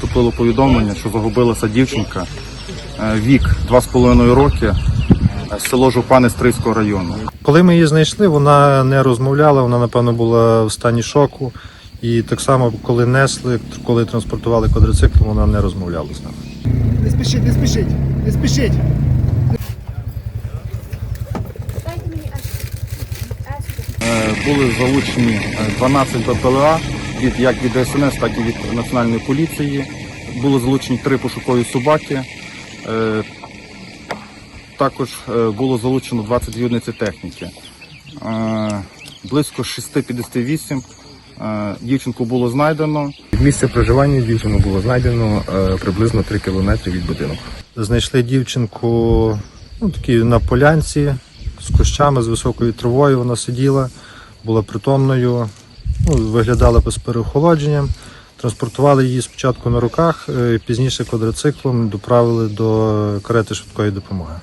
поступило повідомлення, що загубилася дівчинка е, вік 2,5 роки, е, село Жупани Стрийського району. Коли ми її знайшли, вона не розмовляла, вона, напевно, була в стані шоку. І так само, коли несли, коли транспортували квадроцикл, вона не розмовляла з нами. Не спішіть, не спішіть, не спішіть. Е, Були залучені е, 12 БПЛА від як від ДСНС, так і від Національної поліції. Були залучені три пошукові собаки. Е, Також е, було залучено 22 одиниці техніки. Е, Близько 6.58 е, дівчинку було знайдено. Місце проживання дівчини було знайдено приблизно 3 кілометри від будинку. Знайшли дівчинку ну, такі на полянці з кущами, з високою травою. Вона сиділа, була притомною, ну, виглядала без переохолодженням. Транспортували її спочатку на руках, е, пізніше квадроциклом доправили до карети швидкої допомоги.